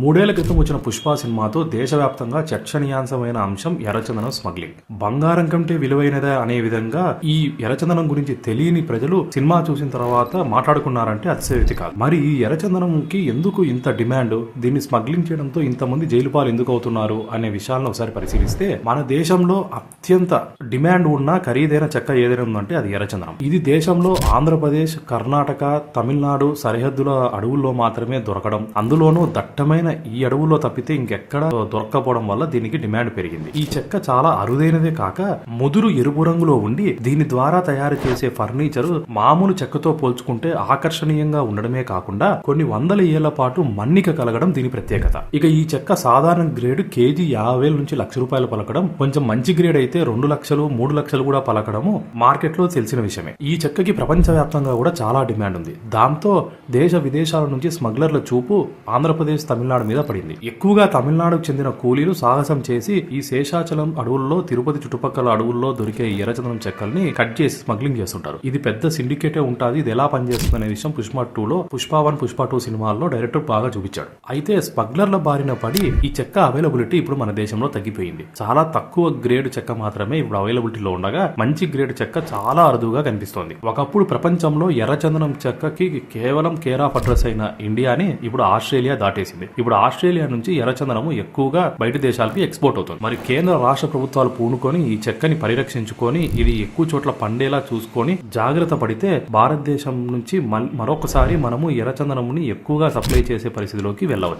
మూడేళ్ళ క్రితం వచ్చిన పుష్ప సినిమాతో దేశవ్యాప్తంగా చర్చనీయాంశమైన అంశం ఎర్రచందనం స్మగ్లింగ్. బంగారం కంటే విలువైనదే అనే విధంగా ఈ ఎర్రచందనం గురించి తెలియని ప్రజలు సినిమా చూసిన తర్వాత మాట్లాడుకున్నారంటే అతిశయోక్తి కాదు. మరి ఈ ఎర్రచందనంకి ఎందుకు ఇంత డిమాండ్? దీన్ని స్మగ్లింగ్ చేయడంతో ఇంతమంది జైలు పాలు ఎందుకు అవుతున్నారు? అనే విషయాలను ఒకసారి పరిశీలిస్తే మన దేశంలో అత్యంత డిమాండ్ ఉన్న ఖరీదైన చెక్క ఏదైనా ఉందంటే అది ఎర్రచందనం. ఇది దేశంలో ఆంధ్రప్రదేశ్ కర్ణాటక తమిళనాడు సరిహద్దుల అడవుల్లో మాత్రమే దొరకడం. అందులోనూ దట్టమైన ఈ అడవుల్లో తప్పితే ఇంకెక్కడ దొరకపోవడం వల్ల దీనికి డిమాండ్ పెరిగింది. ఈ చెక్క చాలా అరుదైనదే కాక ముదురు ఎరుపు రంగులో ఉండి దీని ద్వారా తయారు చేసే ఫర్నిచర్ మామూలు చెక్కతో పోల్చుకుంటే ఆకర్షణీయంగా ఉండడమే కాకుండా కొన్ని వందల ఏళ్ళ పాటు మన్నిక కలగడం దీని ప్రత్యేకత. ఇక ఈ చెక్క సాధారణ గ్రేడ్ కేజీ యాభై వేల నుంచి లక్ష రూపాయలు పలకడం కొంచెం మంచి గ్రేడ్ అయితే రెండు లక్షలు మూడు లక్షలు కూడా పలకడము మార్కెట్లో తెలిసిన విషయమే. ఈ చెక్కకి ప్రపంచవ్యాప్తంగా కూడా చాలా డిమాండ్ ఉంది. దాంతో దేశ విదేశాల నుంచి స్మగ్లర్ల చూపు ఆంధ్రప్రదేశ్ తమిళనాడు మీద పడింది. ఎక్కువగా తమిళనాడుకు చెందిన కూలీలు సాహసం చేసి ఈ శేషాచలం అడవుల్లో తిరుపతి చుట్టుపక్కల అడవుల్లో దొరికే ఈ ఎర్రచందనం చెక్కల్ని కట్ చేసి స్మగ్లింగ్ చేస్తుంటారు. ఇది పెద్ద సిండికేటే ఉంటుంది ఇది ఎలా పనిచేస్తుంది అనే విషయం పుష్ప టూ లో పుష్ప వన్ పుష్ప టూ సినిమాల్లో డైరెక్టర్ బాగా చూపించాడు. అయితే స్మగ్లర్ల బారిన పడి ఈ చెక్క అవైలబిలిటీ ఇప్పుడు మన దేశంలో తగ్గిపోయింది. చాలా తక్కువ గ్రేడ్ చెక్క మాత్రమే ఇప్పుడు అవైలబిలిటీలో ఉండగా మంచి గ్రేడ్ చెక్క చాలా అరుదుగా కనిపిస్తోంది. ఒకప్పుడు ప్రపంచంలో ఎర్రచందనం చెక్కకి కేవలం కేర్ ఆఫ్ అడ్రస్ అయిన ఇండియాని ఇప్పుడు ఆస్ట్రేలియా దాటేసింది. ఇప్పుడు ఆస్ట్రేలియా నుంచి ఎర్రచందనము ఎక్కువగా బయట దేశాలకి ఎక్స్పోర్ట్ అవుతుంది. మరి కేంద్ర రాష్ట్ర ప్రభుత్వాలు పూనుకొని ఈ చెక్కని పరిరక్షించుకొని ఇది ఎక్కువ చోట్ల పండేలా చూసుకొని జాగ్రత్త పడితే భారతదేశం నుంచి మరొకసారి మనము ఎర్రచందనముని ఎక్కువగా సప్లై చేసే పరిస్థితిలోకి వెళ్ళవచ్చు.